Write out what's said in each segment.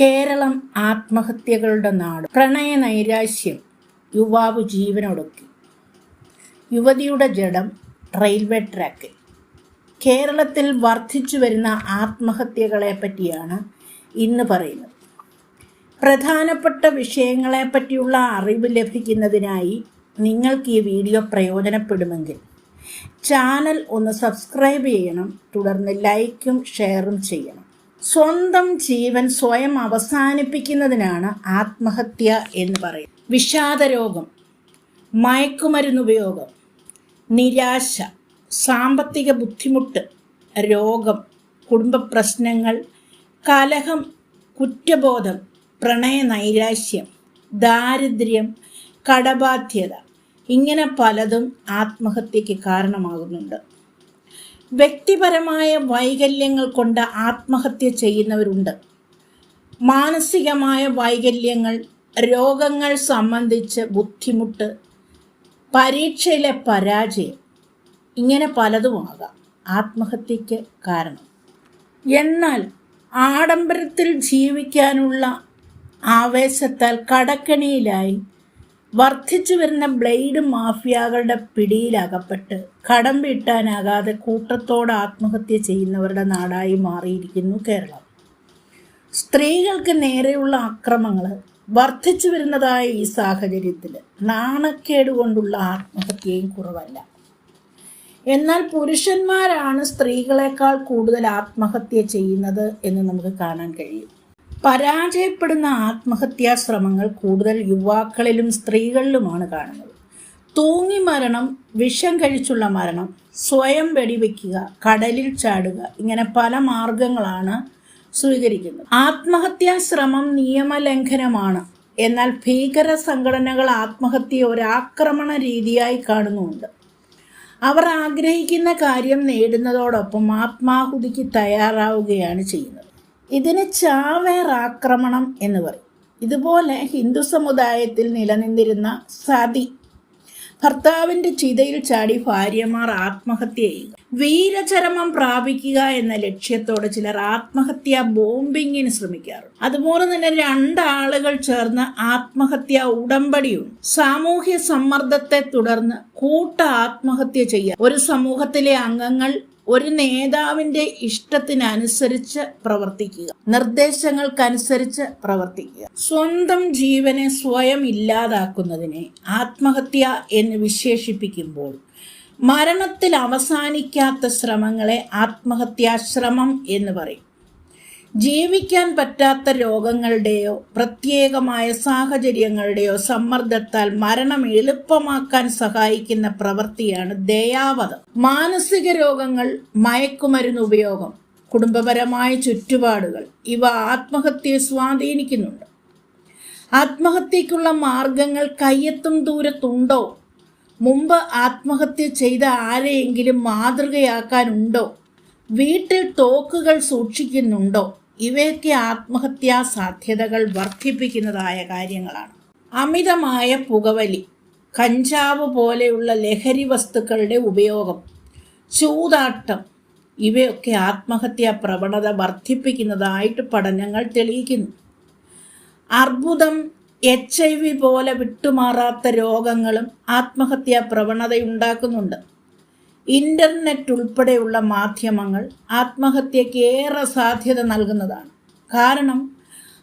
കേരളം ആത്മഹത്യകളുടെ നാട്. പ്രണയ നൈരാശ്യം യുവാവ് ജീവനൊടുക്കി. യുവതിയുടെ ജഡം റെയിൽവേ ട്രാക്കിൽ. കേരളത്തിൽ വർദ്ധിച്ചു വരുന്ന ആത്മഹത്യകളെ പറ്റിയാണ് ഇന്ന് പറയുന്നത്. പ്രധാനപ്പെട്ട വിഷയങ്ങളെ പറ്റിയുള്ള അറിവ് ലഭിക്കുന്നതിനായി നിങ്ങൾക്ക് ഈ വീഡിയോ പ്രയോജനപ്പെടുമെങ്കിൽ ചാനൽ ഒന്ന് സബ്സ്ക്രൈബ് ചെയ്യണം. തുടർന്ന് ലൈക്കും ഷെയറും ചെയ്യണം. സ്വന്തം ജീവൻ സ്വയം അവസാനിപ്പിക്കുന്നതിനാണ് ആത്മഹത്യ എന്ന് പറയുന്നത്. വിഷാദരോഗം മയക്കുമരുന്നുപയോഗം നിരാശ സാമ്പത്തിക ബുദ്ധിമുട്ട് രോഗം കുടുംബ പ്രശ്നങ്ങൾ കലഹം കുറ്റബോധം പ്രണയ നൈരാശ്യം ദാരിദ്ര്യം കടബാധ്യത ഇങ്ങനെ പലതും ആത്മഹത്യക്ക് കാരണമാകുന്നുണ്ട്. വ്യക്തിപരമായ വൈകല്യങ്ങൾ കൊണ്ട് ആത്മഹത്യ ചെയ്യുന്നവരുണ്ട്. മാനസികമായ വൈകല്യങ്ങൾ രോഗങ്ങൾ സംബന്ധിച്ച് ബുദ്ധിമുട്ട് പരീക്ഷയിലെ പരാജയം ഇങ്ങനെ പലതുമാകാം ആത്മഹത്യക്ക് കാരണം. എന്നാൽ ആഡംബരത്തിൽ ജീവിക്കാനുള്ള ആവേശത്താൽ കടക്കണിയിലായി വർദ്ധിച്ചു വരുന്ന ബ്ലേഡ് മാഫിയകളുടെ പിടിയിലകപ്പെട്ട് കടം വീട്ടാനാകാതെ കൂട്ടത്തോടെ ആത്മഹത്യ ചെയ്യുന്നവരുടെ നാടായി മാറിയിരിക്കുന്നു കേരളം. സ്ത്രീകൾക്ക് നേരെയുള്ള അക്രമങ്ങൾ വർദ്ധിച്ചു വരുന്നതായ ഈ സാഹചര്യത്തിൽ നാണക്കേട് കൊണ്ടുള്ള ആത്മഹത്യയും കുറവല്ല. എന്നാൽ പുരുഷന്മാരാണ് സ്ത്രീകളെക്കാൾ കൂടുതൽ ആത്മഹത്യ ചെയ്യുന്നത് എന്ന് നമുക്ക് കാണാൻ കഴിയും. പരാജയപ്പെടുന്ന ആത്മഹത്യാ ശ്രമങ്ങൾ കൂടുതൽ യുവാക്കളിലും സ്ത്രീകളിലുമാണ് കാണുന്നത്. തൂങ്ങി മരണം വിഷം കഴിച്ചുള്ള മരണം സ്വയം വെടിവെക്കുക കടലിൽ ചാടുക ഇങ്ങനെ പല മാർഗങ്ങളാണ് സ്വീകരിക്കുന്നത്. ആത്മഹത്യാ ശ്രമം നിയമലംഘനമാണ്. എന്നാൽ ഭീകര സംഘടനകൾ ആത്മഹത്യ ഒരാക്രമണ രീതിയായി കാണുന്നുണ്ട്. അവർ ആഗ്രഹിക്കുന്ന കാര്യം നേടുന്നതോടൊപ്പം ആത്മാഹുതിക്ക് തയ്യാറാവുകയാണ് ചെയ്യുന്നത്. ഇതിന് ചാവേർ ആക്രമണം എന്ന് പറയും. ഇതുപോലെ ഹിന്ദു സമുദായത്തിൽ നിലനിന്നിരുന്ന സതി ഭർത്താവിന്റെ ചിതയിൽ ചാടി ഭാര്യമാർ ആത്മഹത്യ ചെയ്യുക. വീരചരമം പ്രാപിക്കുക എന്ന ലക്ഷ്യത്തോടെ ചിലർ ആത്മഹത്യാ ബോംബിങ്ങിന് ശ്രമിക്കാറുണ്ട്. അതുപോലെ തന്നെ രണ്ടാളുകൾ ചേർന്ന് ആത്മഹത്യാ ഉടമ്പടിയും സാമൂഹ്യ സമ്മർദ്ദത്തെ തുടർന്ന് കൂട്ട ആത്മഹത്യ ചെയ്യാം ഒരു സമൂഹത്തിലെ അംഗങ്ങൾ ഒരു നേതാവിന്റെ ഇഷ്ടത്തിനനുസരിച്ച് പ്രവർത്തിക്കുക. നിർദ്ദേശങ്ങൾക്കനുസരിച്ച് പ്രവർത്തിക്കുക. സ്വന്തം ജീവനെ സ്വയം ഇല്ലാതാക്കുന്നതിനെ ആത്മഹത്യ എന്ന് വിശേഷിപ്പിക്കുമ്പോൾ മരണത്തിൽ അവസാനിക്കാത്ത ശ്രമങ്ങളെ ആത്മഹത്യാശ്രമം എന്ന് പറയും. ജീവിക്കാൻ പറ്റാത്ത രോഗങ്ങളുടെയോ പ്രത്യേകമായ സാഹചര്യങ്ങളുടെയോ സമ്മർദ്ദത്താൽ മരണം എളുപ്പമാക്കാൻ സഹായിക്കുന്ന പ്രവൃത്തിയാണ് ദയാവധം. മാനസിക രോഗങ്ങൾ മയക്കുമരുന്ന് ഉപയോഗം കുടുംബപരമായ ചുറ്റുപാടുകൾ ഇവ ആത്മഹത്യയെ സ്വാധീനിക്കുന്നുണ്ട്. ആത്മഹത്യക്കുള്ള മാർഗങ്ങൾ കയ്യെത്തും ദൂരത്തുണ്ടോ? മുമ്പ് ആത്മഹത്യ ചെയ്ത ആരെയെങ്കിലും മാതൃകയാക്കാനുണ്ടോ? വീട്ടിൽ തോക്കുകൾ സൂക്ഷിക്കുന്നുണ്ടോ? ഇവയൊക്കെ ആത്മഹത്യാ സാധ്യതകൾ വർദ്ധിപ്പിക്കുന്നതായ കാര്യങ്ങളാണ്. അമിതമായ പുകവലി കഞ്ചാവ് പോലെയുള്ള ലഹരി വസ്തുക്കളുടെ ഉപയോഗം ചൂതാട്ടം ഇവയൊക്കെ ആത്മഹത്യാ പ്രവണത വർദ്ധിപ്പിക്കുന്നതായിട്ട് പഠനങ്ങൾ തെളിയിക്കുന്നു. അർബുദം എച്ച് ഐ വി പോലെ വിട്ടുമാറാത്ത രോഗങ്ങളും ആത്മഹത്യാ പ്രവണതയുണ്ടാക്കുന്നുണ്ട്. ഇന്റർനെറ്റ് ഉൾപ്പെടെയുള്ള മാധ്യമങ്ങൾ ആത്മഹത്യയ്ക്ക് ഏറെ സാധ്യത നൽകുന്നതാണ്. കാരണം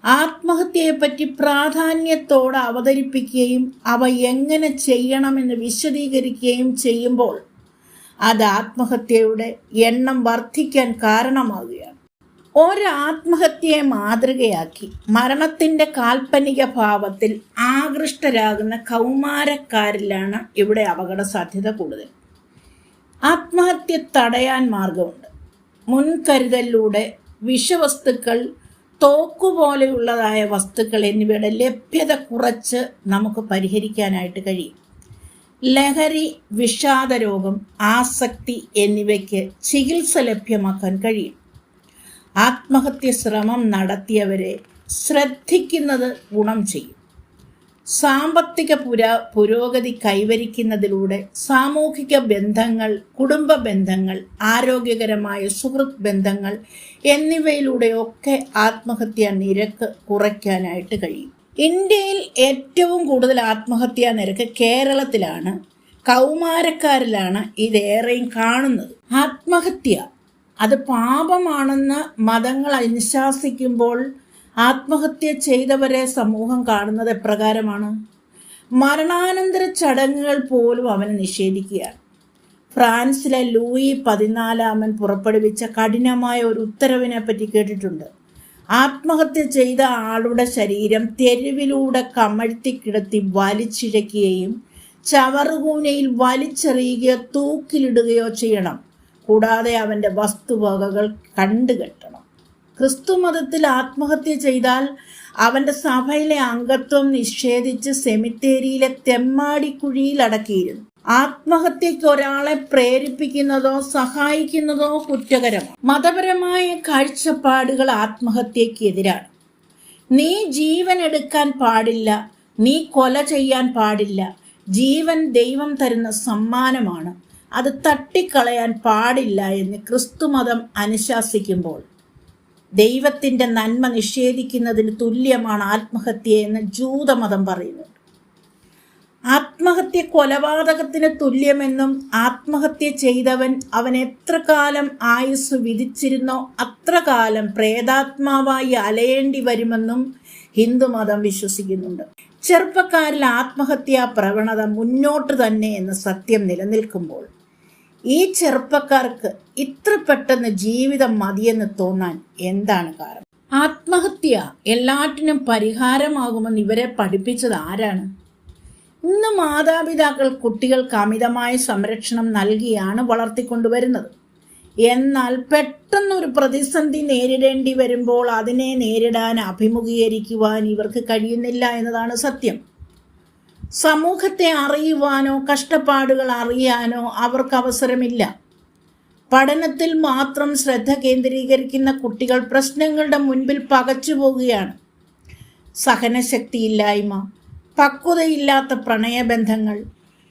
ആത്മഹത്യയെപ്പറ്റി പ്രാധാന്യത്തോടെ അവതരിപ്പിക്കുകയും അവ എങ്ങനെ ചെയ്യണമെന്ന് വിശദീകരിക്കുകയും ചെയ്യുമ്പോൾ അത് ആത്മഹത്യയുടെ എണ്ണം വർദ്ധിക്കാൻ കാരണമാവുകയാണ്. ഒരു ആത്മഹത്യയെ മാതൃകയാക്കി മരണത്തിന്റെ കാൽപ്പനിക ഭാവത്തിൽ ആകൃഷ്ടരാകുന്ന കൗമാരക്കാരിലാണ് ഇവിടെ അപകട സാധ്യത കൂടുതൽ. ആത്മഹത്യ തടയാൻ മാർഗമുണ്ട്. മുൻകരുതലിലൂടെ വിഷവസ്തുക്കൾ തോക്കുപോലെയുള്ളതായ വസ്തുക്കൾ എന്നിവയുടെ ലഭ്യത കുറച്ച് നമുക്ക് പരിഹരിക്കാനായിട്ട് കഴിയും. ലഹരി വിഷാദരോഗം ആസക്തി എന്നിവയ്ക്ക് ചികിത്സ ലഭ്യമാക്കാൻ കഴിയും. ആത്മഹത്യ ശ്രമം നടത്തിയവരെ ശ്രദ്ധിക്കുന്നത് ഗുണം ചെയ്യും. സാമ്പത്തിക പുരാ പുരോഗതി കൈവരിക്കുന്നതിലൂടെ സാമൂഹിക ബന്ധങ്ങൾ കുടുംബ ബന്ധങ്ങൾ ആരോഗ്യകരമായ സുഹൃത്ത് ബന്ധങ്ങൾ എന്നിവയിലൂടെയൊക്കെ ആത്മഹത്യാ നിരക്ക് കുറയ്ക്കാനായിട്ട് കഴിയും. ഇന്ത്യയിൽ ഏറ്റവും കൂടുതൽ ആത്മഹത്യാ നിരക്ക് കേരളത്തിലാണ്. കൗമാരക്കാരിലാണ് ഇതേറെയും കാണുന്നത്. ആത്മഹത്യ അത് പാപമാണെന്ന് മതങ്ങൾ അനുശാസിക്കുമ്പോൾ ആത്മഹത്യ ചെയ്തവരെ സമൂഹം കാണുന്നത് എപ്രകാരമാണ്? മരണാനന്തര ചടങ്ങുകൾ പോലും അവന് നിഷേധിക്കുകയാണ്. ഫ്രാൻസിലെ ലൂയി പതിനാലാമൻ പുറപ്പെടുവിച്ച കഠിനമായ ഒരു ഉത്തരവിനെ പറ്റി കേട്ടിട്ടുണ്ട്. ആത്മഹത്യ ചെയ്ത ആളുടെ ശരീരം തെരുവിലൂടെ കമഴ്ത്തി കിടത്തി വലിച്ചിഴയ്ക്കുകയും ചവറുകൂനയിൽ വലിച്ചെറിയുകയോ തൂക്കിലിടുകയോ ചെയ്യണം. കൂടാതെ അവന്റെ വസ്തുവകകൾ കണ്ടുകെട്ടണം ക്രിസ്തു മതത്തിൽ ആത്മഹത്യ ചെയ്താൽ അവന്റെ സഭയിലെ അംഗത്വം നിഷേധിച്ച് സെമിത്തേരിയിലെ തെമ്മാടിക്കുഴിയിൽ അടക്കിയിരുന്നു. ആത്മഹത്യയ്ക്ക് ഒരാളെ പ്രേരിപ്പിക്കുന്നതോ സഹായിക്കുന്നതോ കുറ്റകരമാണ്. മതപരമായ കാഴ്ചപ്പാടുകൾ ആത്മഹത്യയ്ക്ക് എതിരാണ്. നീ ജീവൻ എടുക്കാൻ പാടില്ല നീ കൊല ചെയ്യാൻ പാടില്ല ജീവൻ ദൈവം തരുന്ന സമ്മാനമാണ്. അത് തട്ടിക്കളയാൻ പാടില്ല എന്ന് ക്രിസ്തുമതം അനുശാസിക്കുമ്പോൾ ദൈവത്തിന്റെ നന്മ നിഷേധിക്കുന്നതിന് തുല്യമാണ് ആത്മഹത്യ എന്ന് ജൂതമതം പറയുന്നു. ആത്മഹത്യ കൊലപാതകത്തിന് തുല്യമെന്നും ആത്മഹത്യ ചെയ്തവൻ അവൻ എത്ര കാലം ആയുസ് വിധിച്ചിരുന്നോ അത്ര കാലം പ്രേതാത്മാവായി അലയേണ്ടി വരുമെന്നും ഹിന്ദുമതം വിശ്വസിക്കുന്നുണ്ട്. ചെറുപ്പക്കാരിൽ ആത്മഹത്യാ പ്രവണത മുന്നോട്ട് തന്നെ എന്ന സത്യം നിലനിൽക്കുമ്പോൾ ഈ ചെറുപ്പക്കാർക്ക് ഇത്ര പെട്ടെന്ന് ജീവിതം മതിയെന്ന് തോന്നാൻ എന്താണ് കാരണം? ആത്മഹത്യ എല്ലാറ്റിനും പരിഹാരമാകുമെന്ന് ഇവരെ പഠിപ്പിച്ചത് ആരാണ്? ഇന്ന് മാതാപിതാക്കൾ കുട്ടികൾക്ക് അമിതമായ സംരക്ഷണം നൽകിയാണ് വളർത്തിക്കൊണ്ടുവരുന്നത്. എന്നാൽ പെട്ടെന്നൊരു പ്രതിസന്ധി നേരിടേണ്ടി വരുമ്പോൾ അതിനെ നേരിടാൻ അഭിമുഖീകരിക്കുവാൻ ഇവർക്ക് കഴിയുന്നില്ല എന്നതാണ് സത്യം. സമൂഹത്തെ അറിയുവാനോ കഷ്ടപ്പാടുകൾ അറിയാനോ അവർക്ക് അവസരമില്ല. പഠനത്തിൽ മാത്രം ശ്രദ്ധ കേന്ദ്രീകരിക്കുന്ന കുട്ടികൾ പ്രശ്നങ്ങളുടെ മുൻപിൽ പകച്ചു പോവുകയാണ്. സഹനശക്തിയില്ലായ്മ പക്വതയില്ലാത്ത പ്രണയബന്ധങ്ങൾ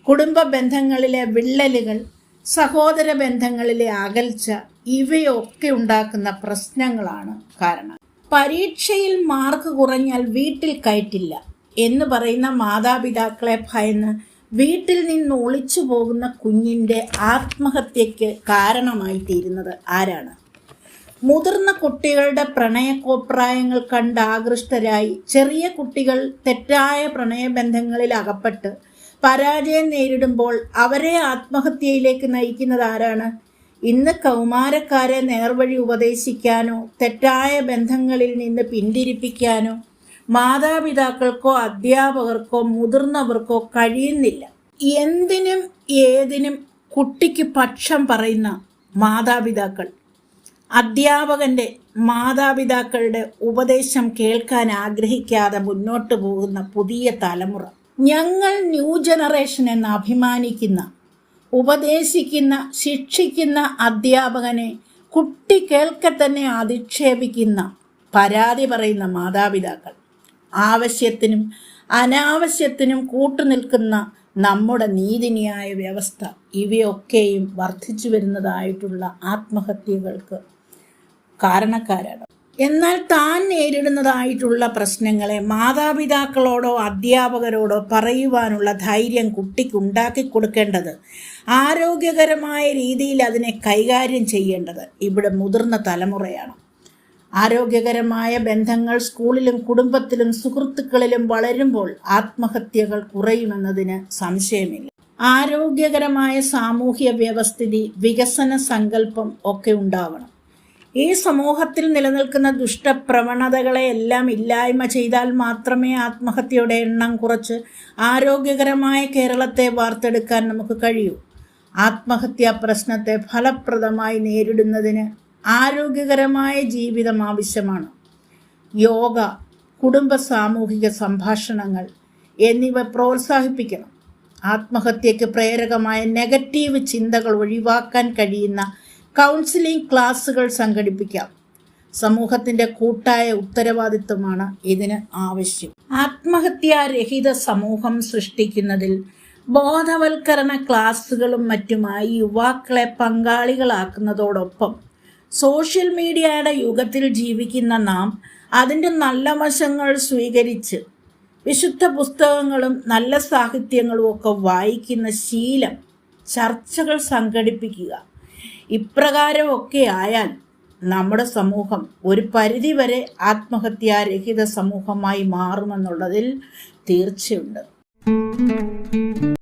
കുടുംബ ബന്ധങ്ങളിലെ വിള്ളലുകൾ സഹോദര ബന്ധങ്ങളിലെ അകൽച്ച ഇവയൊക്കെ ഉണ്ടാക്കുന്ന പ്രശ്നങ്ങളാണ് കാരണം. പരീക്ഷയിൽ മാർക്ക് കുറഞ്ഞാൽ വീട്ടിൽ കയറ്റില്ല. എന്ന് പറയുന്ന മാതാപിതാക്കളെ ഭയന്ന് വീട്ടിൽ നിന്ന് ഒളിച്ചു പോകുന്ന കുഞ്ഞിന്റെ ആത്മഹത്യക്ക് കാരണമായി തീരുന്നത് ആരാണ്? മുതിർന്ന കുട്ടികളുടെ പ്രണയക്കോപ്രായങ്ങൾ കണ്ട് ആകൃഷ്ടരായി ചെറിയ കുട്ടികൾ തെറ്റായ പ്രണയബന്ധങ്ങളിൽ അകപ്പെട്ട് പരാജയം നേരിടുമ്പോൾ അവരെ ആത്മഹത്യയിലേക്ക് നയിക്കുന്നത് ആരാണ്? ഇന്ന് കൗമാരക്കാരെ നേർവഴി ഉപദേശിക്കാനോ തെറ്റായ ബന്ധങ്ങളിൽ നിന്ന് പിന്തിരിപ്പിക്കാനോ മാതാപിതാക്കൾക്കോ അധ്യാപകർക്കോ മുതിർന്നവർക്കോ കഴിയുന്നില്ല. എന്തിനും ഏതിനും കുട്ടിക്ക് പക്ഷം പറയുന്ന മാതാപിതാക്കൾ. അധ്യാപകന്റെ മാതാപിതാക്കളുടെ ഉപദേശം കേൾക്കാൻ ആഗ്രഹിക്കാതെ മുന്നോട്ട് പോകുന്ന പുതിയ തലമുറ. ഞങ്ങൾ ന്യൂ ജനറേഷൻ എന്ന് അഭിമാനിക്കുന്ന ഉപദേശിക്കുന്ന ശിക്ഷിക്കുന്ന അധ്യാപകനെ കുട്ടി കേൾക്കെ തന്നെ അധിക്ഷേപിക്കുന്ന പരാതി പറയുന്ന മാതാപിതാക്കൾ. ആവശ്യത്തിനും അനാവശ്യത്തിനും കൂട്ടുനിൽക്കുന്ന നമ്മുടെ നീതിന്യായ വ്യവസ്ഥ ഇവയൊക്കെയും വർദ്ധിച്ചു വരുന്നതായിട്ടുള്ള ആത്മഹത്യകൾക്ക് കാരണക്കാരാണ്. എന്നാൽ താൻ നേരിടുന്നതായിട്ടുള്ള പ്രശ്നങ്ങളെ മാതാപിതാക്കളോടോ അധ്യാപകരോടോ പറയുവാനുള്ള ധൈര്യം കുട്ടിക്ക് ഉണ്ടാക്കി കൊടുക്കേണ്ടത് ആരോഗ്യകരമായ രീതിയിൽ അതിനെ കൈകാര്യം ചെയ്യേണ്ടത് ഇവിടെ മുതിർന്ന തലമുറയാണ്. ആരോഗ്യകരമായ ബന്ധങ്ങൾ സ്കൂളിലും കുടുംബത്തിലും സുഹൃത്തുക്കളിലും വളരുമ്പോൾ ആത്മഹത്യകൾ കുറയുമെന്നതിന് സംശയമില്ല. ആരോഗ്യകരമായ സാമൂഹ്യ വ്യവസ്ഥിതി വികസന സങ്കല്പം ഒക്കെ ഉണ്ടാവണം. ഈ സമൂഹത്തിൽ നിലനിൽക്കുന്ന ദുഷ്ടപ്രവണതകളെ എല്ലാം ഇല്ലായ്മ ചെയ്താൽ മാത്രമേ ആത്മഹത്യയുടെ എണ്ണം കുറച്ച് ആരോഗ്യകരമായ കേരളത്തെ വാർത്തെടുക്കാൻ നമുക്ക് കഴിയൂ. ആത്മഹത്യാ പ്രശ്നത്തെ ഫലപ്രദമായി നേരിടുന്നതിന് ആരോഗ്യകരമായ ജീവിതം ആവശ്യമാണ്. യോഗ കുടുംബ സാമൂഹിക സംഭാഷണങ്ങൾ എന്നിവ പ്രോത്സാഹിപ്പിക്കണം. ആത്മഹത്യയ്ക്ക് പ്രേരകമായ നെഗറ്റീവ് ചിന്തകൾ ഒഴിവാക്കാൻ കഴിയുന്ന കൗൺസിലിംഗ് ക്ലാസ്സുകൾ സംഘടിപ്പിക്കാം. സമൂഹത്തിന്റെ കൂട്ടായ ഉത്തരവാദിത്വമാണ് ഇതിന് ആവശ്യം. ആത്മഹത്യാരഹിത സമൂഹം സൃഷ്ടിക്കുന്നതിൽ ബോധവൽക്കരണ ക്ലാസ്സുകളും മറ്റുമായി യുവാക്കളെ പങ്കാളികളാക്കുന്നതോടൊപ്പം സോഷ്യൽ മീഡിയയുടെ യുഗത്തിൽ ജീവിക്കുന്ന നാം അതിന്റെ നല്ല വശങ്ങൾ സ്വീകരിച്ച് വിശുദ്ധ പുസ്തകങ്ങളും നല്ല സാഹിത്യങ്ങളും ഒക്കെ വായിക്കുന്ന ശീലം ചർച്ചകൾ സംഘടിപ്പിക്കുക ഇപ്രകാരമൊക്കെ ആയാൽ നമ്മുടെ സമൂഹം ഒരു പരിധിവരെ ആത്മഹത്യാരഹിത സമൂഹമായി മാറുമെന്നുള്ളതിൽ തീർച്ചയുണ്ട്.